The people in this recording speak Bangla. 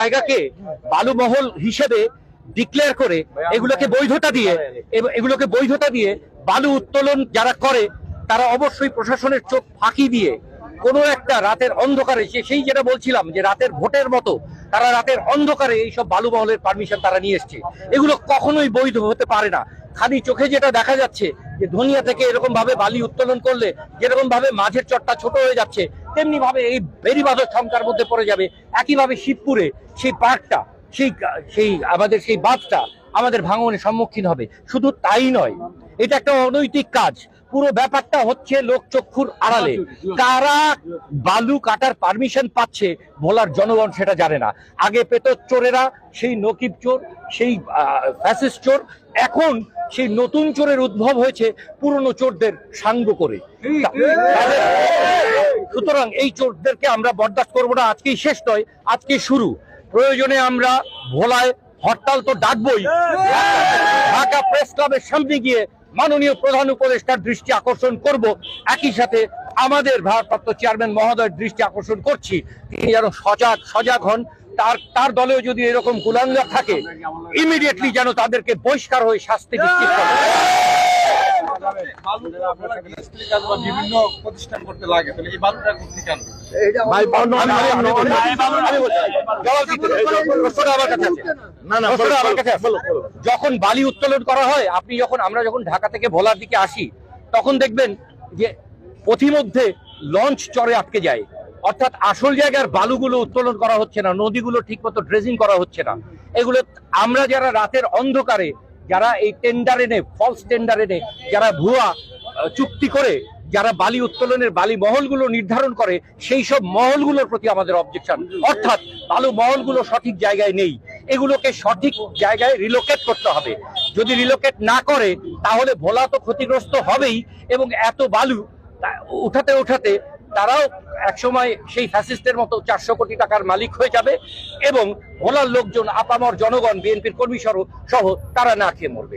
জায়গাকে বালুমহল হিসেবে ডিক্লেয়ার করে এগুলোকে বৈধতা দিয়ে এগুলোকে বৈধতা দিয়ে বালু উত্তোলন যারা করে, তারা অবশ্যই প্রশাসনের চোখ ফাঁকি দিয়ে কোনো একটা রাতের অন্ধকারে, সে সেই যেটা বলছিলাম যে রাতের ভোটের মতো, তারা রাতের অন্ধকারে এইসব বালুমহলের পারমিশন তারা নিয়ে এসছে। এগুলো কখনোই বৈধ হতে পারে না। খালি চোখে যেটা দেখা যাচ্ছে যে ধনিয়া থেকে এরকম ভাবে বালি উত্তোলন করলে যেরকম ভাবে মাঝের চটটা ছোট হয়ে যাচ্ছে তেমনি ভাবে এই বেরিবাদর ক্ষমতার মধ্যে পড়ে যাবে। একইভাবে শিবপুরে সেই পার্কটা, সেই সেই আমাদের সেই বাঁধটা আমাদের ভাঙনের সম্মুখীন হবে। শুধু তাই নয়, এটা একটা অনৈতিক কাজ। পুরো ব্যাপারটা হচ্ছে লোকচক্ষুর আড়ালে। কারা বালু কাটার পারমিশন পাচ্ছে ভোলার জনগণ সেটা জানে না। আগে পেত চোরেরা, সেই নকিব চোর, সেই ফ্যাসিস চোর, এখন সেই নতুন চোরের উদ্ভব হয়েছে পুরনো চোরদের সাঙ্গ করে। সুতরাং এই চোরদেরকে আমরা বরদাস্ত করব না। আজকেই শেষ নয়, আজকে শুরু। প্রয়োজনে আমরা ভোলায় হরতাল তো ডাকবই। ঢাকা প্রেস ক্লাবের সামনে গিয়ে মাননীয় প্রধান উপদেষ্টার দৃষ্টি আকর্ষণ করব। একই সাথে আমাদের ভারপ্রাপ্ত চেয়ারম্যান মহোদয়ের দৃষ্টি আকর্ষণ করছি। তিনি যেন সজাগ সজাগ হন। তার তার দলেও যদি এরকম কুলাঙ্গার থাকে ইমিডিয়েটলি যেন তাদেরকে বহিষ্কার হয়ে শাস্তি নিশ্চিত করে বিভিন্ন প্রতিষ্ঠান করতে লাগে তাহলে এই বালুটা ভাই, আমি- আমি- আমার কাছে। যখন বালি উত্তোলন করা হয় আপনি যখন আমরা যখন ঢাকা থেকে ভোলার দিকে আসি তখন দেখবেন যে পথিমধ্যে লঞ্চ চরে আটকে যায়। অর্থাৎ আসল জায়গার বালুগুলো উত্তোলন করা হচ্ছে না নদীগুলো ঠিকমতো ড্রেজিং করা হচ্ছে না। এগুলো আমরা যারা রাতের অন্ধকারে যারা এই টেন্ডার এনে ফলস টেন্ডার এনে যারা ভুয়া চুক্তি করে, যারা বালি উত্তোলনের বালি মহলগুলো নির্ধারণ করে, সেই সব মহলগুলোর প্রতি আমাদের অবজেকশন অর্থাৎ বালু মহলগুলো সঠিক জায়গায় নেই। এগুলোকে সঠিক জায়গায় রিলোকেট করতে হবে। যদি রিলোকেট না করে, তাহলে ভোলা তো ক্ষতিগ্রস্ত হবেই, এবং এত বালু উঠাতে উঠাতে তারাও একসময় সেই ফ্যাসিস্টের মতো চারশো কোটি টাকার মালিক হয়ে যাবে এবং ভোলার লোকজন, আপামর জনগণ, বিএনপির কর্মী সহ তারা না খেয়ে মরবে।